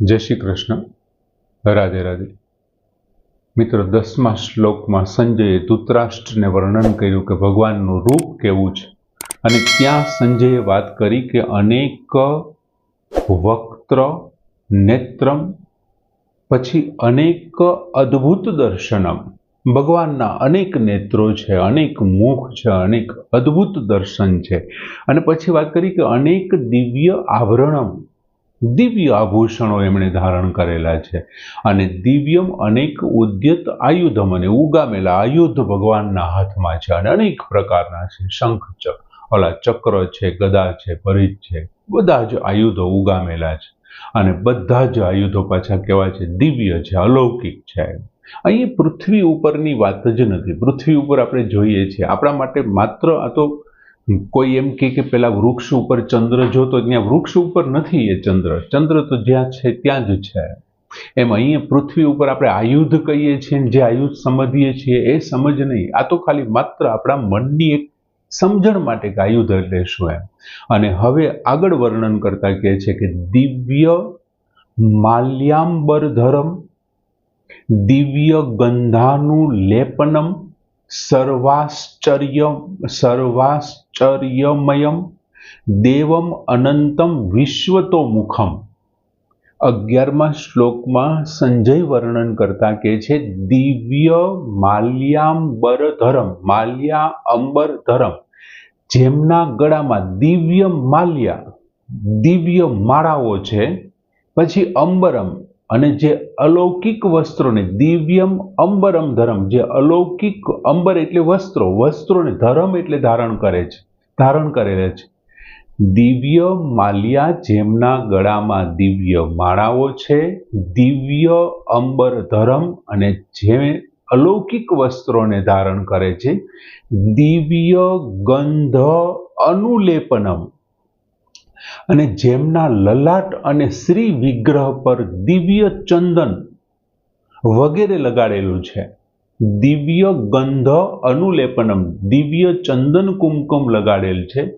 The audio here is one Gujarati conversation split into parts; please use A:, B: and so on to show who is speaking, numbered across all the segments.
A: જય શ્રી કૃષ્ણ. રાધે રાધે. મિત્રો, દસમા શ્લોકમાં સંજયે ધૂતરાષ્ટ્રને વર્ણન કર્યું કે ભગવાનનું રૂપ કેવું છે? અને ત્યાં સંજયે વાત કરી કે અનેક વક્ત્ર, નેત્રમ, પછી અનેક અદ્ભુત દર્શનમ. ભગવાનના અનેક નેત્રો છે, અનેક મુખ છે, અનેક અદ્ભુત દર્શન છે. અને પછી વાત કરી કે અનેક દિવ્ય આવરણમ. દિવ્ય આભૂષણો એમણે ધારણ કરેલા છે. અને દિવ્યમ અનેક ઉદ્યત આયુધમ અને ઉગામેલા આયુધ ભગવાનના હાથમાં છે અને અનેક પ્રકારના છે. શંખ ઓલા ચક્ર છે, ગદા છે પરિત છે, બધા જ આયુધો ઉગામેલા છે. અને બધા જ આયુધો પાછા કેવા છે? દિવ્ય છે, અલૌકિક છે અહીં પૃથ્વી ઉપરની વાત જ નથી. પૃથ્વી ઉપર આપણે જોઈએ છીએ. આપણા માટે માત્ર આ તો કોઈ એમ કે કે પેલા વૃક્ષ ઉપર ચંદ્ર જો તો ત્યાં વૃક્ષ ઉપર નથી એ ચંદ્ર. ચંદ્ર તો જ્યાં છે ત્યાં જ છે. એમ અહીંયા પૃથ્વી ઉપર આપણે આયુધ કહીએ છીએ જે આયુધ સમજીએ છીએ એ સમજ નહીં. આ તો ખાલી માત્ર આપણા મનની એક સમજણ માટે કે આયુધ એટલે શું એમ. અને હવે આગળ વર્ણન કરતા કહે છે કે દિવ્ય માલ્યાંબર ધરમ દિવ્ય ગંધાનું લેપનમ સર્વાશ્ચર્ય સર્વાશ્ચર્યમયમ દેવમ અનંતમ વિશ્વતો મુખમ અગિયારમાં શ્લોકમાં સંજય વર્ણન કરતા કે છે, દિવ્ય માલ્યાંબર ધરમ માલ્યા અંબર ધરમ જેમના ગળામાં દિવ્ય માલ્યા, દિવ્ય માળાઓ છે, પછી અંબરમ અને જે અલૌકિક વસ્ત્રોને દિવ્યમ, અંબરમ ધરમ, જે અલૌકિક અંબર એટલે વસ્ત્રો, વસ્ત્રોને ધરમ એટલે ધારણ કરે છે, ધારણ કરેલા છે. દિવ્ય માલ્યા જેમના ગળામાં દિવ્ય માળાઓ છે, દિવ્ય અંબર ધરમ અને જે અલૌકિક વસ્ત્રોને ધારણ કરે છે, દિવ્ય ગંધ અનુલેપનમ અને જેમના લલાટ અને શ્રી વિગ્રહ પર દિવ્ય ચંદન વગેરે લગાડેલું છે. દિવ્ય ગંધ અનુલેપનમ, દિવ્ય ચંદન કુમકુમ લગાડેલ છે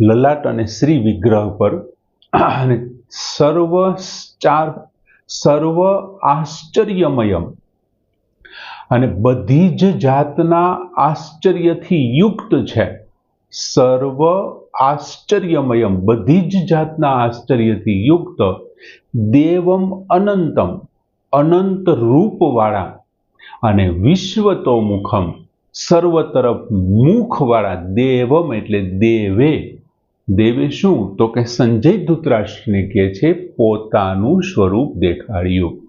A: લલાટ અને શ્રી વિગ્રહ પર. અને સર્વ ચાર, સર્વ આશ્ચર્યમયમ. અને બધી જ જાતના આશ્ચર્યથી યુક્ત છે. સર્વ આશ્ચર્યમયમ બધી જ જાતના આશ્ચર્યથી યુક્ત દેવમ અનંતમ અનંત રૂપવાળા અને વિશ્વતો મુખમ સર્વ તરફ મુખવાળા દેવમ એટલે દેવે. દેવે શું? તો કે સંજય ધૃતરાષ્ટ્રને કહે છે, પોતાનું સ્વરૂપ દેખાડ્યું.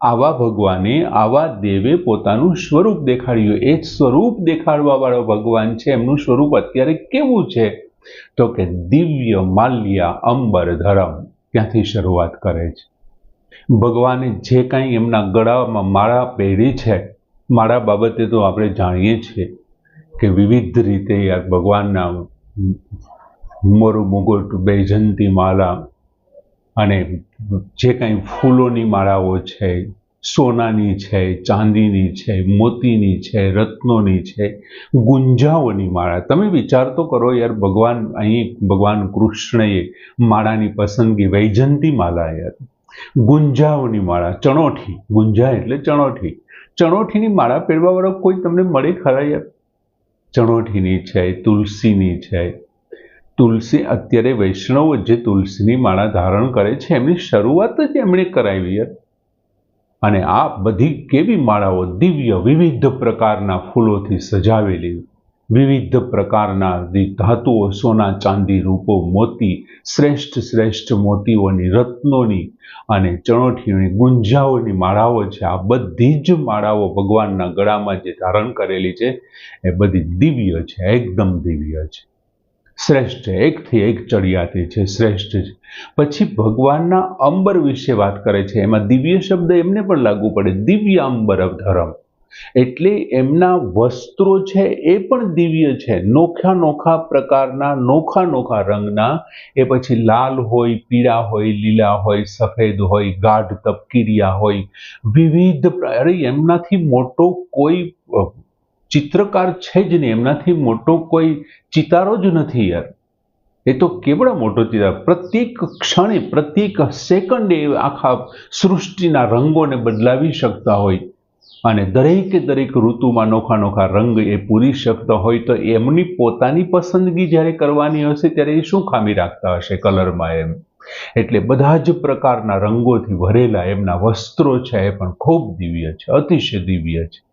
A: આવા ભગવાને, આવા દેવે પોતાનું સ્વરૂપ દેખાડ્યું. એ સ્વરૂપ દેખાડવાવાળો ભગવાન છે. એમનું સ્વરૂપ અત્યારે કેવું છે? તો કે દિવ્ય માલ્યા અંબર ધરમ ત્યાંથી શરૂઆત કરે છે. ભગવાને જે કાંઈ એમના ગળામાં માળા પહેરી છે, માળા બાબતે તો આપણે જાણીએ છીએ કે વિવિધ રીતે ભગવાનના મોરું મુગુટ બેજંતી માળા અને જે કાંઈ ફૂલોની માળાઓ છે સોનાની છે, ચાંદીની છે, મોતીની છે, રત્નોની છે, ગુંજાઓની માળા. તમે વિચાર તો કરો યાર, ભગવાન અહીં, ભગવાન કૃષ્ણએ માળાની પસંદગી વૈજંતી માળા યાર. ગુંજાઓની માળા, ચણોઠી. ગુંજા એટલે ચણોઠી. ચણોઠીની માળા પહેરવાવાળો કોઈ તમને મળે ખરા યાર? ચણોઠીની છે, તુલસીની છે. તુલસી અત્યારે વૈષ્ણવ જે તુલસીની માળા ધારણ કરે છે, એમની શરૂઆત જ એમણે કરાવી યાર. અને આ બધી કેવી માળાઓ દિવ્ય વિવિધ પ્રકારના ફૂલોથી સજાવેલી, વિવિધ પ્રકારના ધાતુઓ, સોના ચાંદી રૂપો, મોતી, શ્રેષ્ઠ શ્રેષ્ઠ મોતીઓની રત્નોની અને ચણોઠીઓની ગુંજાઓની માળાઓ છે. આ બધી જ માળાઓ ભગવાનના ગળામાં જે ધારણ કરેલી છે, એ બધી દિવ્ય છે, એકદમ દિવ્ય છે. શ્રેષ્ઠ એકથી એક ચડિયાતી છે, શ્રેષ્ઠ છે. પછી ભગવાનના અંબર વિશે વાત કરે છે. એમાં દિવ્ય શબ્દ એમને પણ લાગુ પડે. દિવ્ય અંબર ધરમ. એટલે એમના વસ્ત્રો છે એ પણ દિવ્ય છે. નોખા નોખા પ્રકારના, નોખા નોખા રંગના. એ પછી લાલ હોય, પીળા હોય, લીલા હોય, સફેદ હોય, ગાઢ તપકીરિયા હોય. વિવિધ અરે એમનાથી મોટો કોઈ ચિત્રકાર છે જ નહીં. એમનાથી મોટો કોઈ ચિતારો જ નથી યાર. એ તો કેવડો મોટો ચિતાર. પ્રત્યેક ક્ષણે, પ્રત્યેક સેકન્ડે આખા સૃષ્ટિના રંગોને બદલાવી શકતા હોય. અને દરેકે દરેક ઋતુમાં નોખા નોખા રંગ એ પૂરી શકતા હોય તો એમની પોતાની પસંદગી જ્યારે કરવાની હશે ત્યારે એ શું ખામી રાખતા હશે કલરમાં એમ? એટલે બધા જ પ્રકારના રંગોથી ભરેલા એમના વસ્ત્રો છે એ પણ ખૂબ દિવ્ય છે, અતિશય દિવ્ય છે.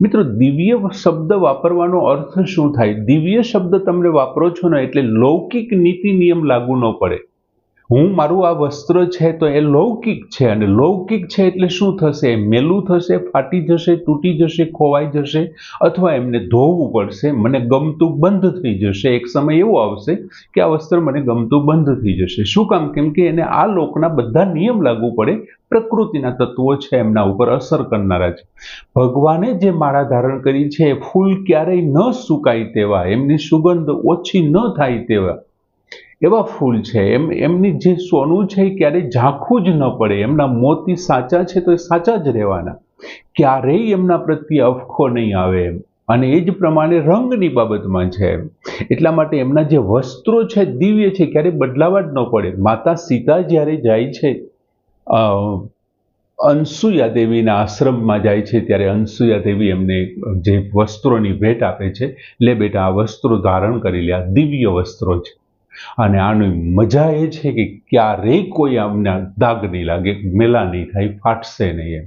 A: મિત્રો, દિવ્ય શબ્દ વાપરવાનો અર્થ શું થાય? દિવ્ય શબ્દ તમે વાપરો છો ને એટલે લૌકિક નીતિ નિયમ લાગુ ન પડે. હું મારું આ વસ્ત્ર છે તો એ લૌકિક છે અને લૌકિક છે એટલે શું થશે? મેલું થશે, ફાટી જશે, તૂટી જશે, ખોવાઈ જશે અથવા એમને ધોવું પડશે, મને ગમતું બંધ થઈ જશે. એક સમય એવો આવશે કે આ વસ્ત્ર મને ગમતું બંધ થઈ જશે. શું કામ? કેમ કે એને આ લોકના બધા નિયમ લાગુ પડે, પ્રકૃતિના તત્વો છે એમના ઉપર અસર કરનારા છે. ભગવાને જે માળા ધારણ કરી છે, એ ફૂલ ક્યારેય ન સુકાય તેવા, એમની સુગંધ ઓછી ન થાય તેવા એવા ફૂલ છે. એમ, એમની જે સોનું છે એ ક્યારેય ઝાંખું જ ન પડે. એમના મોતી સાચા છે તો એ સાચા જ રહેવાના. ક્યારેય એમના પ્રત્યે અફખો નહીં આવે એમ. અને એ જ પ્રમાણે રંગની બાબતમાં છે એટલા માટે એમના જે વસ્ત્રો છે, દિવ્ય છે, ક્યારેય બદલાવા જ ન પડે. માતા સીતા જ્યારે જાય છે અંસુયા દેવીના આશ્રમમાં જાય છે, ત્યારે અંસુયા દેવી એમને જે વસ્ત્રોની ભેટ આપે છે, લે બેટા, આ વસ્ત્રો ધારણ કરી લે. આ દિવ્ય વસ્ત્રો છે. અને આની મજા એ છે કે ક્યારેય કોઈ આમના દાગ નહીં લાગે, મેલા નહીં થાય, ફાટશે નહીં એમ.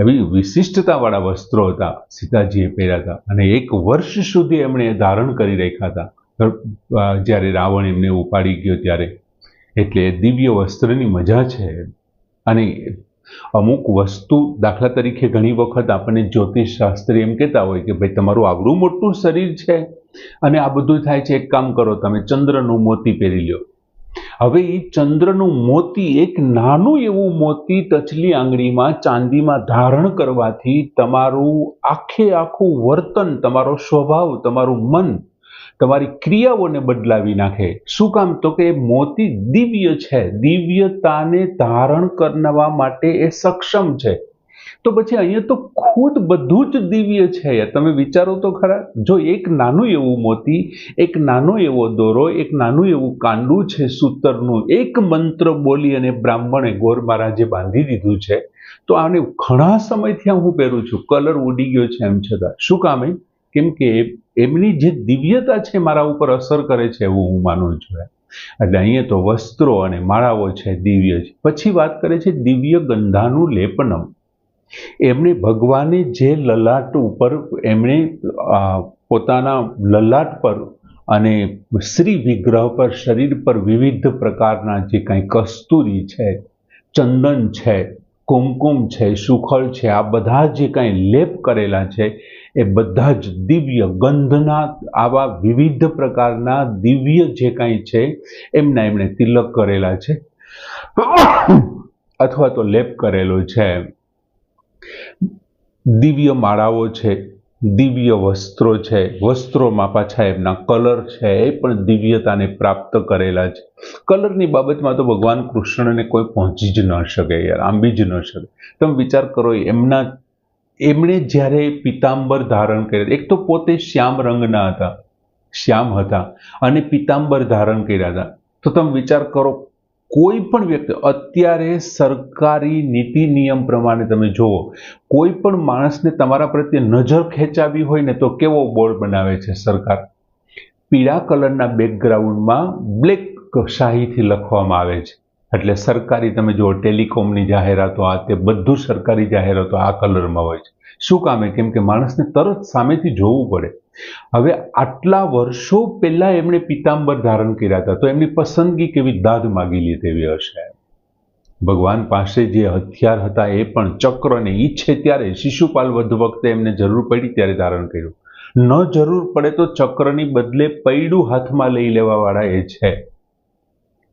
A: એવી વિશિષ્ટતાવાળા વસ્ત્રો હતા, સીતાજીએ પહેર્યા હતા અને એક વર્ષ સુધી એમણે ધારણ કરી રાખ્યા હતા. જ્યારે રાવણ એમને ઉપાડી ગયો ત્યારે. એટલે દિવ્ય વસ્ત્રની મજા છે. અને અમુક વસ્તુ દાખલા તરીકે ઘણી વખત આપણને જ્યોતિષ શાસ્ત્રી એમ કહેતા હોય કે ભાઈ, તમારું આવડું મોટું શરીર છે. અને આ બધું થાય છે, એક કામ કરો, તમે ચંદ્રનું મોતી પહેરી લ્યો. હવે એ ચંદ્રનું મોતી એક નાનું એવું મોતી ટચલી આંગળીમાં, ચાંદીમાં ધારણ કરવાથી તમારું આખે આખું વર્તન, તમારો સ્વભાવ, તમારું મન તમારી ક્રિયાઓને બદલાવી નાખે. શું કામ? તો કે મોતી દિવ્ય છે. દિવ્યતાને ધારણ કરવા માટે એ સક્ષમ છે. તો પછી અહીંયા તો ખુદ બધું જ દિવ્ય છે. તમે વિચારો તો ખરા. જો એક નાનું એવું મોતી, એક નાનો એવો દોરો, એક નાનું એવું કાંડું છે સૂતરનું, એક મંત્ર બોલી અને બ્રાહ્મણે ગોર મહારાજે બાંધી દીધું છે, તો આને ઘણા સમયથી હું પહેરું છું. કલર ઉડી ગયો છે એમ છતાં. શું કામ કેમ કે એમની જે દિવ્યતા છે મારા ઉપર અસર કરે છે એવું હું માનું છું એટલે અહીંયા તો વસ્ત્રો અને માળાઓ છે, દિવ્ય છે. પછી વાત કરે છે દિવ્ય ગંધાનું લેપનમ. એમણે ભગવાને જે લલાટ ઉપર એમણે પોતાના લલાટ પર અને શ્રી વિગ્રહ પર શરીર પર વિવિધ પ્રકારના જે કાંઈ કસ્તુરી છે, ચંદન છે કુમકુમ છે સુખળ છે, આ બધા જે કાંઈ લેપ કરેલા છે, એ બધા જ દિવ્ય ગંધના આવા વિવિધ પ્રકારના દિવ્ય જે કાંઈ છે, એમના એમણે તિલક કરેલા છે, અથવા તો લેપ કરેલો છે. દિવ્ય માળાઓ છે દિવ્ય વસ્ત્રો છે. વસ્ત્રોમાં પાછા એમના કલર છે એ પણ દિવ્યતાને પ્રાપ્ત કરેલા છે. કલરની બાબતમાં તો ભગવાન કૃષ્ણને કોઈ પહોંચી જ ન શકે યાર, આંબી જ ન શકે. તમે વિચાર કરો એમના, એમણે જ્યારે પિતાંબર ધારણ કર્યા એક તો પોતે શ્યામ રંગના હતા, શ્યામ હતા અને પિતાંબર ધારણ કર્યા હતા. તો તમે વિચાર કરો કોઈ પણ વ્યક્તિ, અત્યારે સરકારી નીતિ નિયમ પ્રમાણે તમે જુઓ, કોઈ પણ માણસને તમારા પ્રત્યે નજર ખેંચાવી હોય ને તો કેવો બોર્ડ બનાવે છે સરકાર? પીળા કલરના બેકગ્રાઉન્ડમાં બ્લેક શાહીથી લખવામાં આવે છે. એટલે સરકારી તમે જુઓ, ટેલિકોમની જાહેરાતો આ તે બધું સરકારી જાહેરાતો આ કલરમાં હોય છે. શું કામે કેમ કે માણસને તરત સામેથી જોવું પડે. હવે આટલા વર્ષો પહેલા એમણે પિતાંબર ધારણ કર્યા હતા, તો એમની પસંદગી કેવી દાદ માગી લીધેવી હશે? ભગવાન પાસે જે હથિયાર હતા એ પણ ચક્રને ઈચ્છે ત્યારે શિશુપાલ વધ વખતે એમને જરૂર પડી ત્યારે ધારણ કર્યું. ન જરૂર પડે તો ચક્રની બદલે પૈડું હાથમાં લઈ લેવાવાળા એ છે.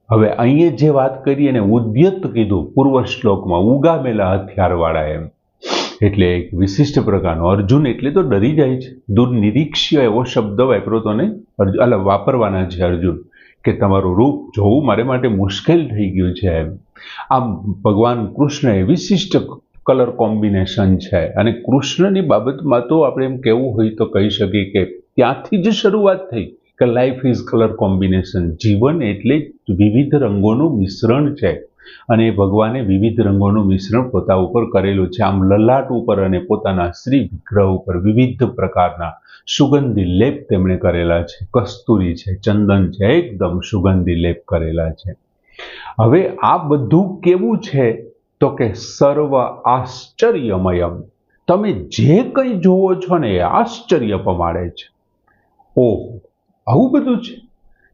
A: હવે અહીંયા જે વાત કરી એને ઉદ્યત કીધું, પૂર્વ શ્લોકમાં, ઉગામેલા હથિયારવાળા એમ. એટલે એક વિશિષ્ટ પ્રકારનો અર્જુન એટલે તો ડરી જાય છે. દુર્નિરીક્ષ્ય એવો શબ્દ વાપરો તો ને અલા, વાપરવાના છે અર્જુન, કે તમારું રૂપ જોવું મારે માટે મુશ્કેલ થઈ ગયું છે એમ. આમ ભગવાન કૃષ્ણ એ વિશિષ્ટ કલર કોમ્બિનેશન છે અને કૃષ્ણની બાબતમાં તો આપણે એમ કહેવું હોય તો કહી શકીએ કે ત્યાંથી જ શરૂઆત થઈ. કે લાઈફ ઇઝ કલર કોમ્બિનેશન જીવન એટલે વિવિધ રંગોનું મિશ્રણ છે. અને ભગવાને વિવિધ રંગોનું મિશ્રણ પોતા ઉપર કરેલું છે. આમ લલાટ ઉપર અને પોતાના શ્રી વિગ્રહ ઉપર વિવિધ પ્રકારના સુગંધી લેપ તેમણે કરેલા છે. કસ્તુરી છે, ચંદન છે, એકદમ સુગંધી લેપ કરેલા છે. હવે આ બધું કેવું છે? તો કે સર્વ આશ્ચર્યમયમ. તમે જે કંઈ જોવો છો ને એ આશ્ચર્ય પમાડે છે. ઓહ આવું બધું છે.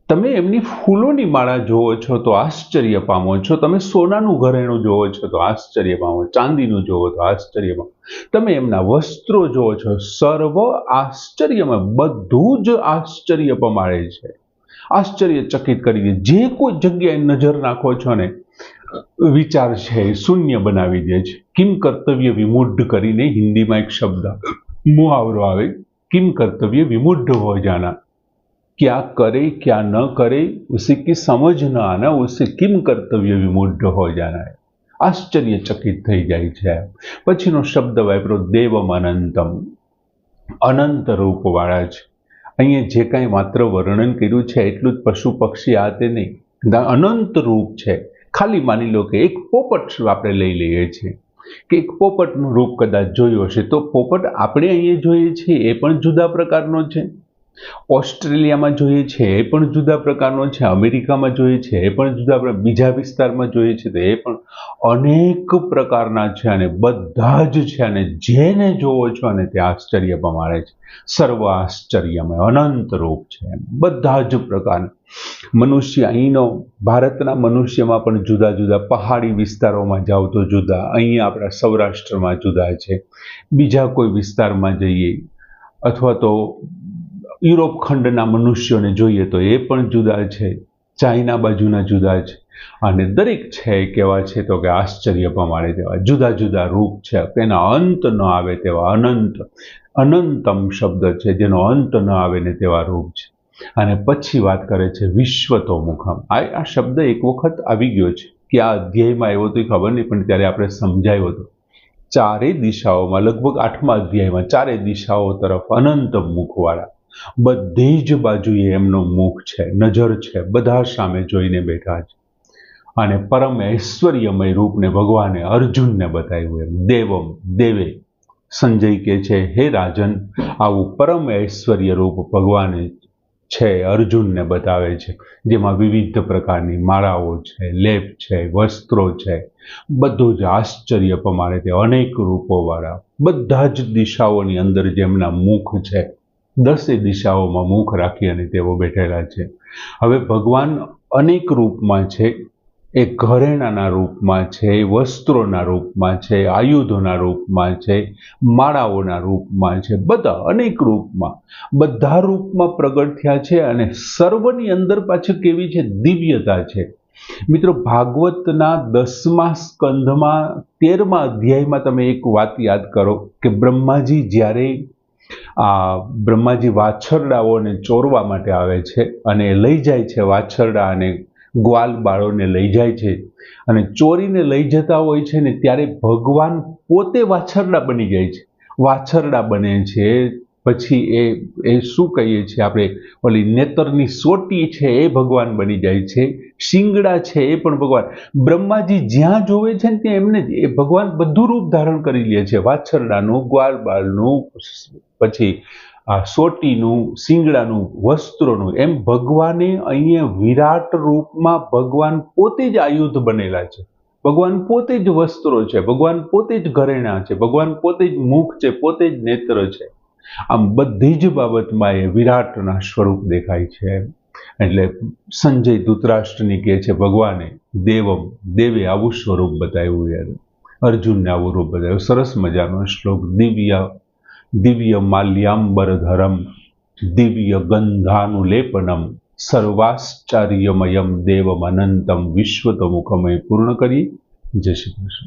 A: તમે એમની ફૂલોની માળા જોવો છો તો આશ્ચર્ય પામો છો. તમે સોનાનું ઘરેણું જોવો છો તો આશ્ચર્ય પામો ચાંદીનું જોવો તો આશ્ચર્ય પામો તમે એમના વસ્ત્રો જોવો છો. સર્વ આશ્ચર્યમાં બધું જ આશ્ચર્ય પમાડે છે. આશ્ચર્યચકિત કરી દે જે કોઈ જગ્યાએ નજર નાખો છો ને, વિચાર છે શૂન્ય બનાવી દે છે. કિમ કર્તવ્ય વિમૂઢ કરીને હિન્દીમાં એક શબ્દ, મુહાવરો આવે. કિમ કર્તવ્ય વિમૂઢ હો જાના. क्या करे क्या न करे उसी की समझ न आना उसे किम કર્તવ્ય વિમૂઢ હો જાના આશ્ચર્યચકિત થઈ જાય છે પછીનો શબ્દ વાપરો દેવમ અનંતમ અનંત રૂપવાળા છે અહીંયા જે કાંઈ માત્ર વર્ણન કર્યું છે એટલું જ પશુ પક્ષી આ તે નહીં અનંત રૂપ છે ખાલી માની લો કે એક પોપટ આપણે લઈ લઈએ છીએ કે એક પોપટનું રૂપ કદાચ જોયું હશે તો પોપટ આપણે અહીંયા જોઈએ છીએ એ પણ જુદા પ્રકારનો છે ઓસ્ટ્રેલિયામાં જોઈએ છે, એ પણ જુદા પ્રકારનો છે. અમેરિકામાં જોઈએ છે, એ પણ જુદા બીજા વિસ્તારમાં જોઈએ છે તો એ પણ અનેક પ્રકારના છે અને બધા જ છે અને જેને જોવો છો અને તે આશ્ચર્ય પમાડે છે. સર્વ આશ્ચર્યમય અનંત રૂપ છે બધા જ પ્રકારના. મનુષ્ય, અહીંનો, ભારતના મનુષ્યમાં પણ જુદા જુદા પહાડી વિસ્તારોમાં જાઓ તો જુદા. અહીંયા આપણા સૌરાષ્ટ્રમાં જુદા છે. બીજા કોઈ વિસ્તારમાં જઈએ અથવા તો યુરોપ ખંડના મનુષ્યોને જોઈએ તો એ પણ જુદા છે, ચાઇના બાજુના જુદા છે. અને દરેક છે કેવા છે તો કે આશ્ચર્ય પમાડે તેવા જુદા જુદા રૂપ છે. તેના અંત ન આવે તેવા અનંત, અનંતમ શબ્દ છે જેનો અંત ન આવે ને તેવા રૂપ છે. અને પછી વાત કરે છે વિશ્વતોમુખમ. આ આ શબ્દ એક વખત આવી ગયો છે. કે આ અધ્યાયમાં આવ્યો તો ખબર નહીં, પણ ત્યારે આપણે સમજાયો હતો. ચારે દિશાઓમાં, લગભગ આઠમા અધ્યાયમાં ચારે દિશાઓ તરફ અનંત મુખવાળા. બધી જ બાજુએ એમનું મુખ છે, નજર છે, બધા સામે જોઈને બેઠા છે. અને પરમ ઐશ્વર્યમય રૂપને ભગવાને અર્જુનને બતાવ્યું એમ. દેવમ, દેવે, સંજય કે છે, હે રાજન, આવું પરમ ઐશ્વર્ય રૂપ ભગવાને છે, અર્જુનને બતાવે છે, જેમાં વિવિધ પ્રકારની માળાઓ છે, લેપ છે, વસ્ત્રો છે. બધું જ આશ્ચર્ય પ્રમાણે તે અનેક રૂપોવાળા, બધા જ દિશાઓની અંદર જેમના મુખ છે દસે દિશાઓમાં મુખ રાખી અને તેઓ બેઠેલા છે. હવે ભગવાન અનેક રૂપમાં છે. એ ઘરેણાના રૂપમાં છે, વસ્ત્રોના રૂપમાં છે, આયુધોના રૂપમાં છે, માળાઓના રૂપમાં છે. બધા અનેક રૂપમાં. બધા રૂપમાં પ્રગટ થયા છે અને સર્વની અંદર પાછળ કેવી છે? દિવ્યતા છે. મિત્રો, ભાગવતના દસમા સ્કંધમાં તેરમા અધ્યાયમાં તમે એક વાત યાદ કરો કે બ્રહ્માજી જ્યારે આ બ્રહ્માજી વાછરડાઓને ચોરવા માટે આવે છે અને લઈ જાય છે વાછરડા અને ગ્વાલ બાળોને લઈ જાય છે. અને ચોરીને લઈ જતા હોય છે ને ત્યારે ભગવાન પોતે વાછરડા બની જાય છે. વાછરડા બને છે પછી એ એ શું કહીએ છીએ આપણે? ઓલી નેતરની સોટી છે એ ભગવાન બની જાય છે, શિંગડા છે એ પણ ભગવાન. બ્રહ્માજી જ્યાં જોવે છે ને ત્યાં એમને એ ભગવાન બધું રૂપ ધારણ કરી લે છે. વાછરડાનું ગ્વાલબાળનું પછી આ સોટીનું, શિંગડાનું, વસ્ત્રોનું, એમ ભગવાને અહીંયા વિરાટ રૂપમાં ભગવાન પોતે જ આયુધ બનેલા છે. ભગવાન પોતે જ વસ્ત્રો છે, ભગવાન પોતે જ ઘરેણા છે, ભગવાન પોતે જ મુખ છે, પોતે જ નેત્ર છે. આમ બધી જ બાબતમાં એ વિરાટના સ્વરૂપ દેખાય છે. એટલે સંજય ધૂતરાષ્ટ્રની કહે છે, ભગવાને, દેવમ, દેવે આવું સ્વરૂપ બતાવ્યું યાર. અર્જુનને આવું રૂપ બતાવ્યું. સરસ મજાનો શ્લોક. દિવ્ય દિવ્ય માલ્યાંબરધરમ દિવ્ય ગંધાનુલેપનમ, સર્વાશ્ચર્યમયમ દેવમ અનંતમ વિશ્વતમુખમય પૂર્ણ કરીએ જય શ્રી કૃષ્ણ.